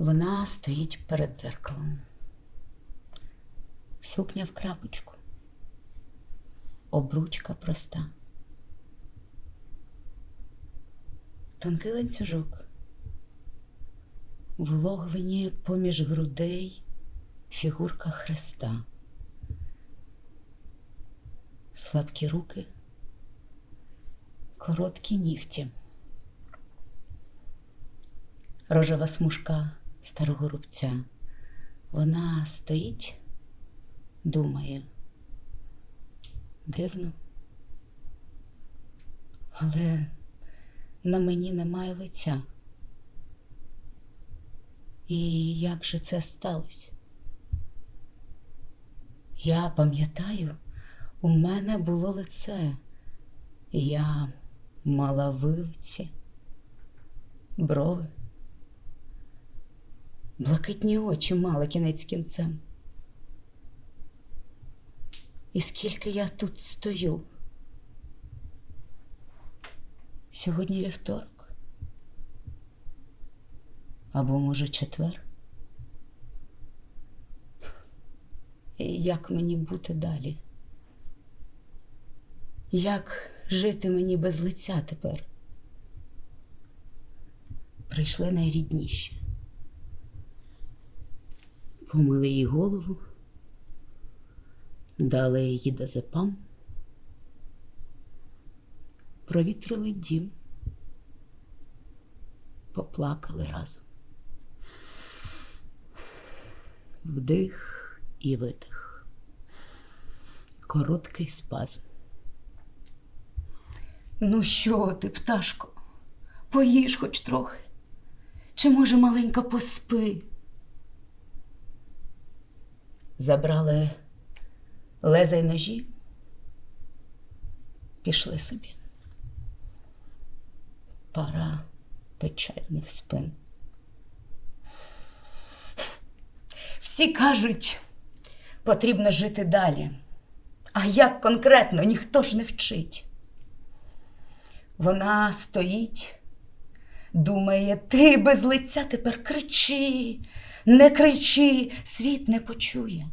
Вона стоїть перед дзеркалом. Сукня в крапочку. Обручка проста. Тонкий ланцюжок. Вологвині поміж грудей фігурка хреста. Слабкі руки, короткі нігті. Рожева смужка старого рубця. Вона стоїть, думає. Дивно. Але на мені немає лиця. І як же це сталося? Я пам'ятаю, у мене було лице. Я мала вилиці, брови, блакитні очі мала кінець кінцем. І скільки я тут стою? Сьогодні вівторок. Або, може, четвер. І як мені бути далі? Як жити мені без лиця тепер? Прийшли найрідніші. Помили їй голову, дали її дозепам, провітрили дім, поплакали разом. Вдих і видих. Короткий спазм. Ну що ти, пташко, поїж хоч трохи. Чи, може, маленька поспи? Забрали леза й ножі, пішли собі. Пара печальних спин. Всі кажуть, потрібно жити далі. А як конкретно ніхто ж не вчить. Вона стоїть, думає, ти без лиця тепер кричи, не кричи, світ не почує.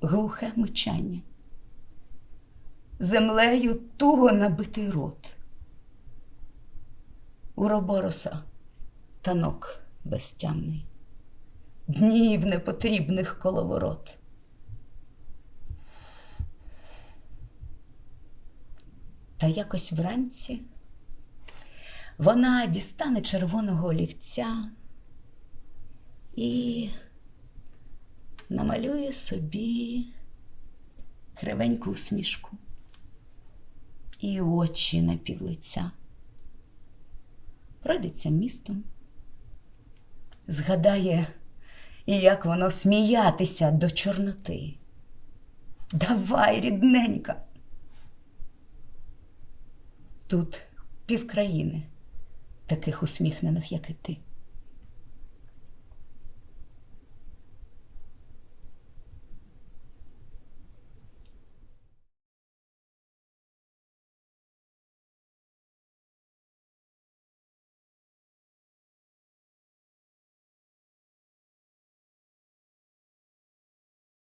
Глухе мичання. Землею туго набитий рот. Уробороса танок безтямний, днів непотрібних коловорот. Та якось вранці вона дістане червоного олівця і намалює собі кривеньку усмішку і очі на півлиця. Пройдеться містом, згадає, як воно сміятися до чорноти. Давай, рідненька. Тут півкраїни таких усміхнених, як і ти.